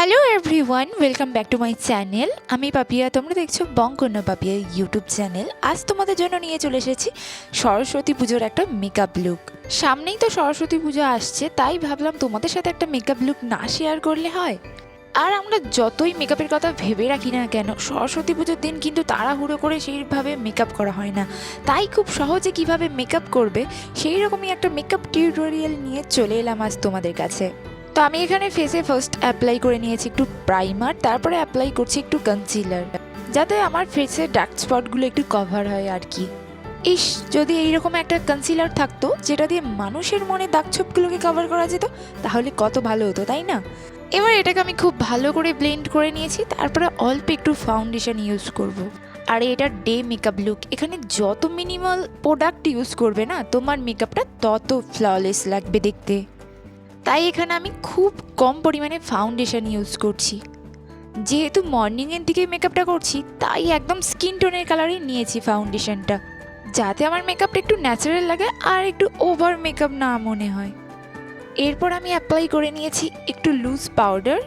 Hello everyone welcome back to my channel আমি পাপিয়া, তোমরা দেখছ বঙ্কন্য পাপিয়া ইউটিউব চ্যানেল আজ তোমাদের জন্য নিয়ে চলে এসেছি সরস্বতী পুজোর একটা মেকআপ লুক সামনেই তো সরস্বতী পুজো আসছে, তাই ভাবলাম তোমাদের সাথে একটা মেকআপ লুক না শেয়ার করলে হয়। আর আমরা যতই মেকআপের কথা ভেবে রাখি না কেন, সরস্বতী পুজোর দিন কিন্তু তাড়াহুড়ো করে সেইভাবে মেকআপ করা হয় না। তাই খুব সহজে কীভাবে মেকআপ করবে সেই রকমই একটা মেকআপ টিউটোরিয়াল নিয়ে চলে এলাম আজ তোমাদের কাছে। তো আমি এখানে ফেসে ফার্স্ট অ্যাপ্লাই করে নিয়েছি একটু প্রাইমার তারপরে অ্যাপ্লাই করছি একটু কনসিলার যাতে আমার ফেসের ডার্ক স্পটগুলো একটু কভার হয় আর কি ইস, যদি এইরকম একটা কনসিলার থাকতো, যেটা দিয়ে মানুষের মনে দাগ ছোপগুলোকে কভার করা যেত, তাহলে কত ভালো হতো, তাই না? এবার এটাকে আমি খুব ভালো করে ব্লেন্ড করে নিয়েছি, তারপরে অল্প একটু ফাউন্ডেশন ইউজ করব। আর এটা ডে মেকআপ লুক এখানে যত মিনিমাল প্রোডাক্ট ইউজ করবে না, তোমার মেকআপটা তত ফ্ললেস লাগবে দেখতে। তাই এখানে আমি খুব কম পরিমাণে ফাউন্ডেশন ইউজ করছি। যেহেতু মর্নিংয়ের দিকে মেকআপটা করছি, তাই একদম স্কিন টোনের কালারে নিয়েছি ফাউন্ডেশনটা যাতে আমার মেকআপটা একটু ন্যাচারাল লাগে আর একটু ওভার মেকআপ না মনে হয়। এরপর আমি অ্যাপ্লাই করে নিয়েছি একটু লুজ পাউডার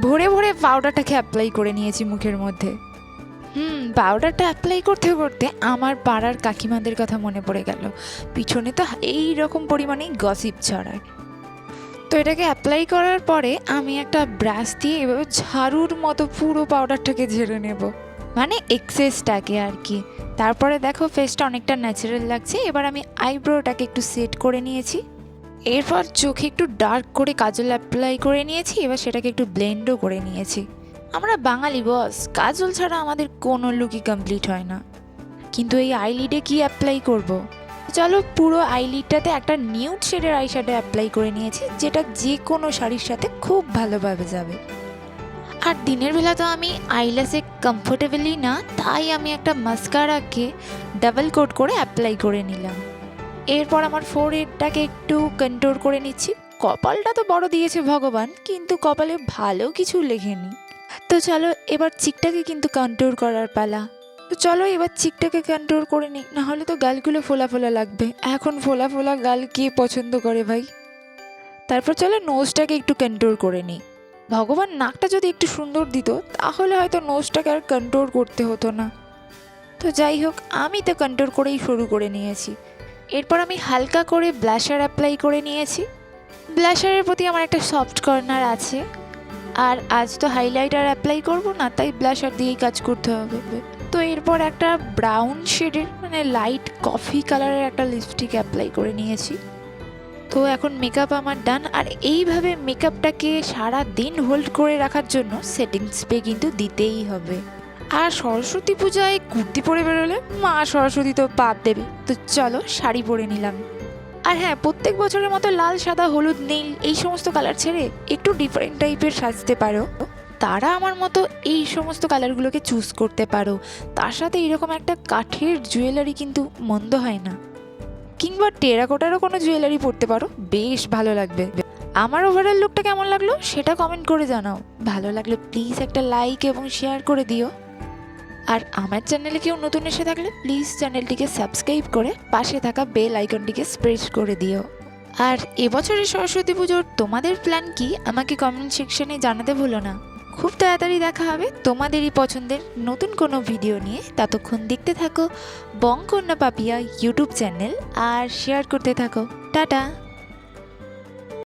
ভরে ভরে পাউডারটাকে অ্যাপ্লাই করে নিয়েছি মুখের মধ্যে। হুম পাউডারটা অ্যাপ্লাই করতে করতে আমার পাড়ার কাকিমাদের কথা মনে পড়ে গেল। পিছনে তো এই রকম পরিমাণেই গসিপ ছড়ায়। তো এটাকে অ্যাপ্লাই করার পরে আমি একটা ব্রাশ দিয়ে এভাবে ঝাড়ুর মতো পুরো পাউডারটাকে ঝেড়ে নেব। মানে এক্সেসটাকে আর কি। তারপরে দেখো ফেসটা অনেকটা ন্যাচারাল লাগছে। এবার আমি আইব্রোটাকে একটু সেট করে নিয়েছি। এরপর চোখে একটু ডার্ক করে কাজল অ্যাপ্লাই করে নিয়েছি। এবার সেটাকে একটু ব্লেন্ডও করে নিয়েছি। আমরা বাঙালি বস কাজল ছাড়া আমাদের কোনো লুকই কমপ্লিট হয় না। কিন্তু এই আইলিডে কি অ্যাপ্লাই করব। চলো পুরো আইলিডটাতে একটা নিউড শেডের আই শ্যাডো অ্যাপ্লাই করে নিয়েছি, যেটা যে কোনো শাড়ির সাথে খুব ভালোভাবে যাবে। আর দিনের বেলা তো আমি আইলাসে কমফোর্টেবলি না, তাই আমি একটা মাস্কারাকে ডাবল কোট করে অ্যাপ্লাই করে নিলাম। এরপর আমার ফোর হেডটাকে একটু কন্ট্রোল করে নিচ্ছি। কপালটা তো বড় দিয়েছে ভগবান, কিন্তু কপালে ভালো কিছু লেখেনি। তো চলো এবার চিকটাকে কিন্তু কন্ট্রোল করার পালা। তো চলো এবার চিকটাকে কন্ট্রোল করে নিই। নাহলে তো গালগুলো ফোলা ফোলা লাগবে। এখন ফোলা ফোলা গাল কে পছন্দ করে ভাই? তারপর চলো নোজটাকে একটু কন্ট্রোল করে নিই। ভগবান, নাকটা যদি একটু সুন্দর দিত, তাহলে হয়তো নোজটাকে আর কন্ট্রোল করতে হতো না। তো যাই হোক, আমি তো কন্ট্রোল করেই শুরু করে নিয়েছি। এরপর আমি হালকা করে ব্লাশার অ্যাপ্লাই করে নিয়েছি। ব্লাশারের প্রতি আমার একটা সফট কর্নার আছে। আর আজ তো হাইলাইটার অ্যাপ্লাই করব না, তাই ব্লাশার দিয়েই কাজ করতে হবে। তো এরপর একটা ব্রাউন শেডের মানে লাইট কফি কালারের একটা লিপস্টিক অ্যাপ্লাই করে নিয়েছি। তো এখন মেকআপ আমার ডান আর এইভাবে মেকআপটাকে সারা দিন হোল্ড করে রাখার জন্য সেটিং স্প্রে কিন্তু দিতেই হবে। আর সরস্বতী পূজায় কুর্তি পরে বেরোলে মা সরস্বতী তো পাপ দেবে। তো চলো শাড়ি পরে নিলাম। আর হ্যাঁ প্রত্যেক বছরের মতো লাল, সাদা, হলুদ, নীল এই সমস্ত কালার ছেড়ে একটু ডিফারেন্ট টাইপের সাজতে পারো। তারা আমার মতো এই সমস্ত কালারগুলোকে চুজ করতে পারো। তার সাথে এরকম একটা কাঠের জুয়েলারি কিন্তু মন্দ হয় না। কিংবা টেরাকোটারও কোনো জুয়েলারি পরতে পারো, বেশ ভালো লাগবে। আমার ওভারঅল লুকটা কেমন লাগল সেটা কমেন্ট করে জানাও। ভালো লাগলে প্লিজ একটা লাইক এবং শেয়ার করে দিও। আর আমার চ্যানেলে কেউ নতুন এসে থাকলে প্লিজ চ্যানেলটিকে সাবস্ক্রাইব করে পাশে থাকা বেল আইকনটিকে স্প্রেস করে দিও। আর এবছরের সরস্বতী পুজোর তোমাদের প্ল্যান কি? আমাকে কমেন্ট সেকশনে জানাতে ভুলো না। খুব তাড়াতাড়ি দেখা হবে তোমাদেরই পছন্দের নতুন কোনো ভিডিও নিয়ে। ততক্ষণ দেখতে থাকো বঙ্কন্যা পাপিয়া ইউটিউব চ্যানেল আর শেয়ার করতে থাকো। টাটা!